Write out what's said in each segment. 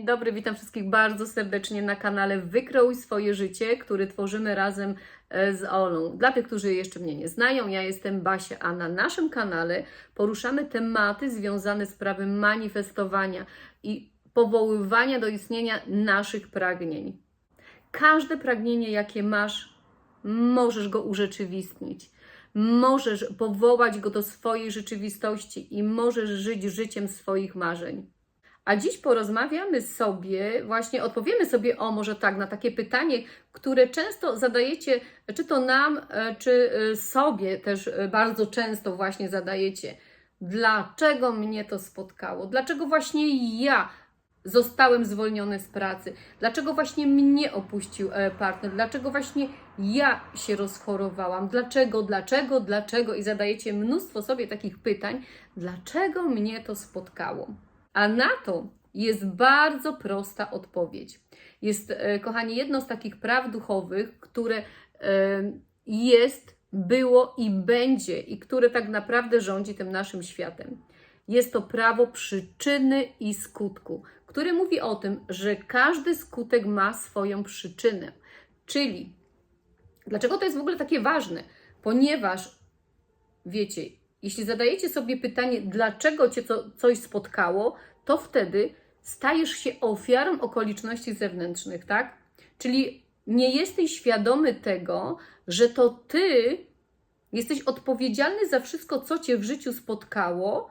Dzień dobry, witam wszystkich bardzo serdecznie na kanale Wykroj swoje życie, który tworzymy razem e, z Olą. Dla tych, którzy jeszcze mnie nie znają, ja jestem Basia, a na naszym kanale poruszamy tematy związane z prawem manifestowania i powoływania do istnienia naszych pragnień. Każde pragnienie, jakie masz, możesz go urzeczywistnić. Możesz powołać go do swojej rzeczywistości i możesz żyć życiem swoich marzeń. A dziś porozmawiamy sobie, właśnie odpowiemy sobie o może tak na takie pytanie, które często zadajecie, czy to nam, e, czy e, sobie też e, bardzo często właśnie zadajecie. Dlaczego mnie to spotkało? Dlaczego właśnie ja zostałem zwolniony z pracy? Dlaczego właśnie mnie opuścił partner? Dlaczego właśnie ja się rozchorowałam? Dlaczego, dlaczego, dlaczego? I zadajecie mnóstwo sobie takich pytań, dlaczego mnie to spotkało? A na to jest bardzo prosta odpowiedź. Jest, e, kochani, jedno z takich praw duchowych, które e, jest, było i będzie, i które tak naprawdę rządzi tym naszym światem. Jest to prawo przyczyny i skutku, które mówi o tym, że każdy skutek ma swoją przyczynę. Czyli, dlaczego to jest w ogóle takie ważne? Ponieważ, wiecie, jeśli zadajecie sobie pytanie, dlaczego cię co, coś spotkało, to wtedy stajesz się ofiarą okoliczności zewnętrznych, tak? Czyli nie jesteś świadomy tego, że to ty jesteś odpowiedzialny za wszystko, co cię w życiu spotkało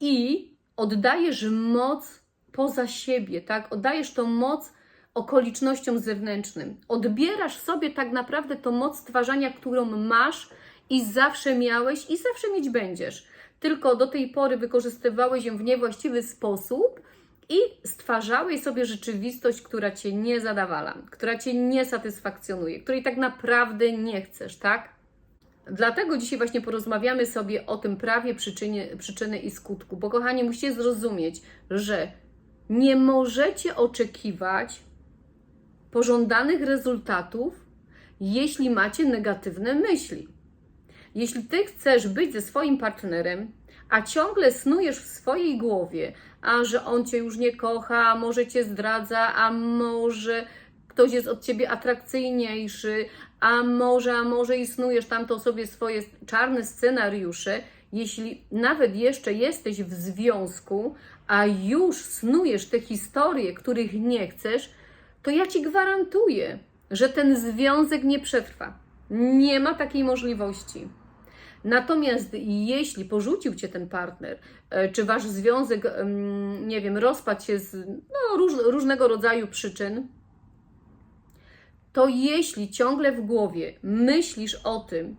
i oddajesz moc poza siebie, tak? Oddajesz tą moc okolicznościom zewnętrznym. Odbierasz sobie tak naprawdę tą moc stwarzania, którą masz i zawsze miałeś i zawsze mieć będziesz. Tylko do tej pory wykorzystywałeś ją w niewłaściwy sposób i stwarzałeś sobie rzeczywistość, która cię nie zadawala, która cię nie satysfakcjonuje, której tak naprawdę nie chcesz, tak? Dlatego dzisiaj właśnie porozmawiamy sobie o tym prawie przyczynie, przyczyny i skutku, bo kochani, musicie zrozumieć, że nie możecie oczekiwać pożądanych rezultatów, jeśli macie negatywne myśli. Jeśli ty chcesz być ze swoim partnerem, a ciągle snujesz w swojej głowie, a że on cię już nie kocha, a może cię zdradza, a może ktoś jest od ciebie atrakcyjniejszy, a może, a może i snujesz tamto sobie swoje czarne scenariusze, jeśli nawet jeszcze jesteś w związku, a już snujesz te historie, których nie chcesz, to ja ci gwarantuję, że ten związek nie przetrwa. Nie ma takiej możliwości. Natomiast jeśli porzucił cię ten partner, e, czy wasz związek, nie wiem, rozpadł się z no, róż, różnego rodzaju przyczyn, to jeśli ciągle w głowie myślisz o tym,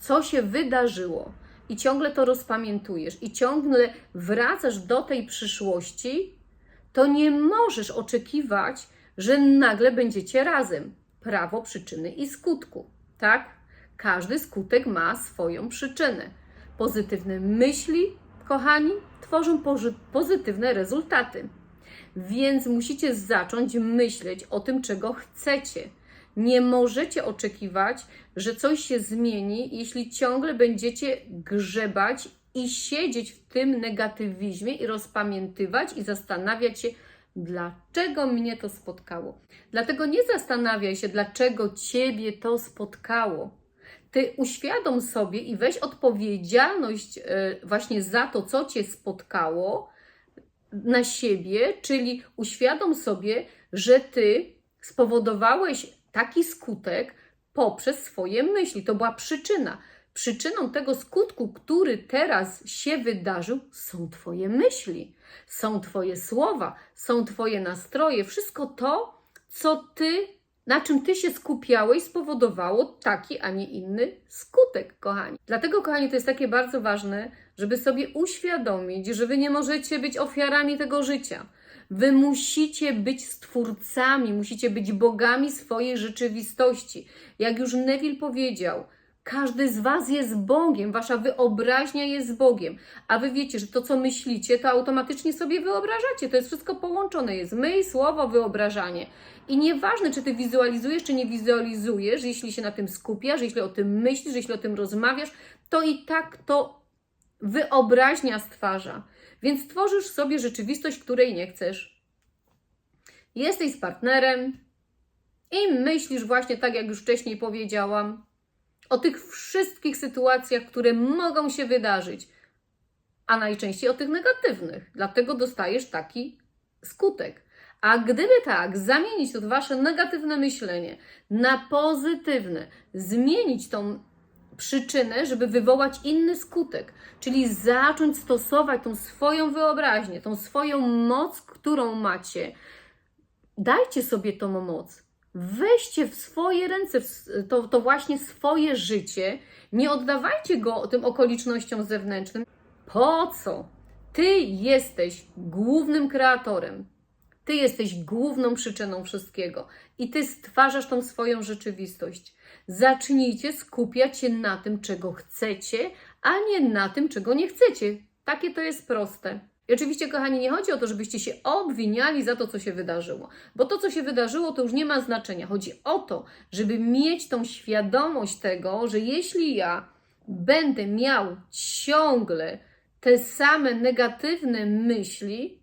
co się wydarzyło, i ciągle to rozpamiętujesz, i ciągle wracasz do tej przyszłości, to nie możesz oczekiwać, że nagle będziecie razem. Prawo przyczyny i skutku, tak? Każdy skutek ma swoją przyczynę. Pozytywne myśli, kochani, tworzą pozytywne rezultaty. Więc musicie zacząć myśleć o tym, czego chcecie. Nie możecie oczekiwać, że coś się zmieni, jeśli ciągle będziecie grzebać i siedzieć w tym negatywizmie i rozpamiętywać i zastanawiać się, dlaczego mnie to spotkało. Dlatego nie zastanawiaj się, dlaczego ciebie to spotkało. Ty uświadom sobie i weź odpowiedzialność e, właśnie za to, co cię spotkało na siebie, czyli uświadom sobie, że ty spowodowałeś taki skutek poprzez swoje myśli. To była przyczyna. Przyczyną tego skutku, który teraz się wydarzył, są Twoje myśli, są Twoje słowa, są Twoje nastroje. Wszystko to, co Ty, na czym Ty się skupiałeś, spowodowało taki, a nie inny skutek, kochani. Dlatego, kochani, to jest takie bardzo ważne, żeby sobie uświadomić, że Wy nie możecie być ofiarami tego życia. Wy musicie być stwórcami, musicie być bogami swojej rzeczywistości. Jak już Neville powiedział, każdy z Was jest Bogiem, Wasza wyobraźnia jest Bogiem. A Wy wiecie, że to, co myślicie, to automatycznie sobie wyobrażacie. To jest wszystko połączone. Jest myśl, słowo, wyobrażanie. I nieważne, czy Ty wizualizujesz, czy nie wizualizujesz, jeśli się na tym skupiasz, jeśli o tym myślisz, jeśli o tym rozmawiasz, to i tak to wyobraźnia stwarza. Więc tworzysz sobie rzeczywistość, której nie chcesz. Jesteś z partnerem i myślisz właśnie tak, jak już wcześniej powiedziałam, o tych wszystkich sytuacjach, które mogą się wydarzyć, a najczęściej o tych negatywnych. Dlatego dostajesz taki skutek. A gdyby tak, zamienić to wasze negatywne myślenie na pozytywne, zmienić tą przyczynę, żeby wywołać inny skutek, czyli zacząć stosować tą swoją wyobraźnię, tą swoją moc, którą macie. Dajcie sobie tą moc. Weźcie w swoje ręce to, to właśnie swoje życie. Nie oddawajcie go tym okolicznościom zewnętrznym. Po co? Ty jesteś głównym kreatorem. Ty jesteś główną przyczyną wszystkiego i ty stwarzasz tą swoją rzeczywistość. Zacznijcie skupiać się na tym, czego chcecie, a nie na tym, czego nie chcecie. Takie to jest proste. I oczywiście, kochani, nie chodzi o to, żebyście się obwiniali za to, co się wydarzyło, bo to, co się wydarzyło, to już nie ma znaczenia. Chodzi o to, żeby mieć tą świadomość tego, że jeśli ja będę miał ciągle te same negatywne myśli,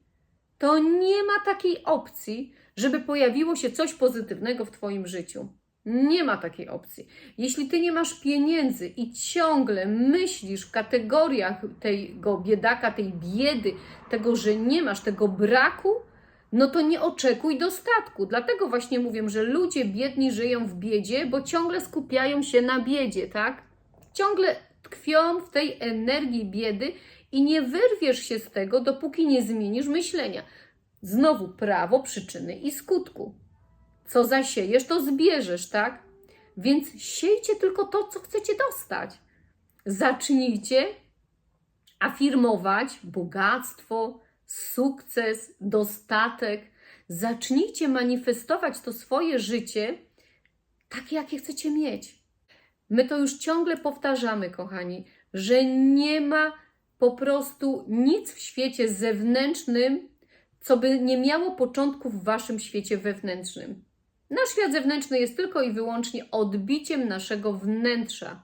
to nie ma takiej opcji, żeby pojawiło się coś pozytywnego w Twoim życiu. Nie ma takiej opcji. Jeśli Ty nie masz pieniędzy i ciągle myślisz w kategoriach tego biedaka, tej biedy, tego, że nie masz, tego braku, no to nie oczekuj dostatku. Dlatego właśnie mówię, że ludzie biedni żyją w biedzie, bo ciągle skupiają się na biedzie, tak? Ciągle tkwią w tej energii biedy i nie wyrwiesz się z tego, dopóki nie zmienisz myślenia. Znowu prawo przyczyny i skutku. Co zasiejesz, to zbierzesz, tak? Więc siejcie tylko to, co chcecie dostać. Zacznijcie afirmować bogactwo, sukces, dostatek. Zacznijcie manifestować to swoje życie takie, jakie chcecie mieć. My to już ciągle powtarzamy, kochani, że nie ma po prostu nic w świecie zewnętrznym, co by nie miało początku w waszym świecie wewnętrznym. Nasz świat zewnętrzny jest tylko i wyłącznie odbiciem naszego wnętrza.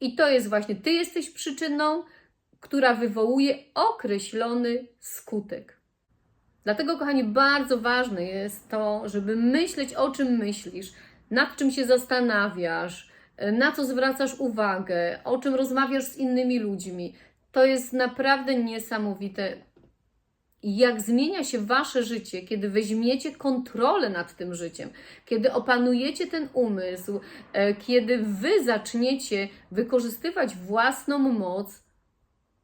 I to jest właśnie, ty jesteś przyczyną, która wywołuje określony skutek. Dlatego, kochani, bardzo ważne jest to, żeby myśleć o czym myślisz, nad czym się zastanawiasz, na co zwracasz uwagę, o czym rozmawiasz z innymi ludźmi. To jest naprawdę niesamowite. Jak zmienia się wasze życie, kiedy weźmiecie kontrolę nad tym życiem, kiedy opanujecie ten umysł, e, kiedy wy zaczniecie wykorzystywać własną moc,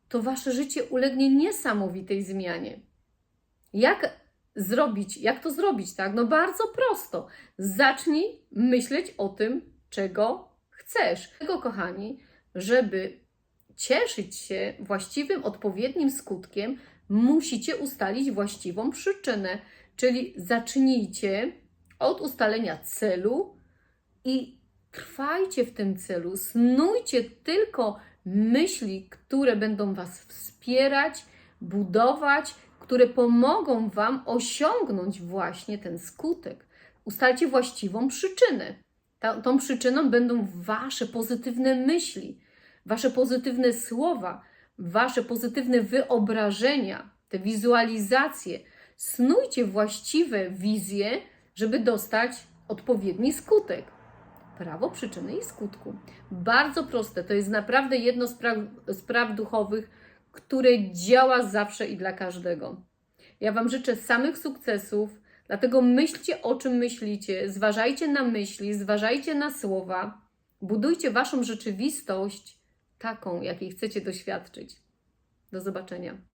to wasze życie ulegnie niesamowitej zmianie. Jak zrobić, jak to zrobić, tak? No bardzo prosto. Zacznij myśleć o tym, czego chcesz. Tego, kochani, żeby cieszyć się właściwym, odpowiednim skutkiem, musicie ustalić właściwą przyczynę. Czyli zacznijcie od ustalenia celu i trwajcie w tym celu. Snujcie tylko myśli, które będą Was wspierać, budować, które pomogą Wam osiągnąć właśnie ten skutek. Ustalcie właściwą przyczynę. Ta, tą przyczyną będą Wasze pozytywne myśli, Wasze pozytywne słowa, Wasze pozytywne wyobrażenia, te wizualizacje. Snujcie właściwe wizje, żeby dostać odpowiedni skutek. Prawo przyczyny i skutku. Bardzo proste. To jest naprawdę jedno z praw, z praw duchowych, które działa zawsze i dla każdego. Ja Wam życzę samych sukcesów, dlatego myślcie o czym myślicie, zważajcie na myśli, zważajcie na słowa, budujcie Waszą rzeczywistość taką, jakiej chcecie doświadczyć. Do zobaczenia.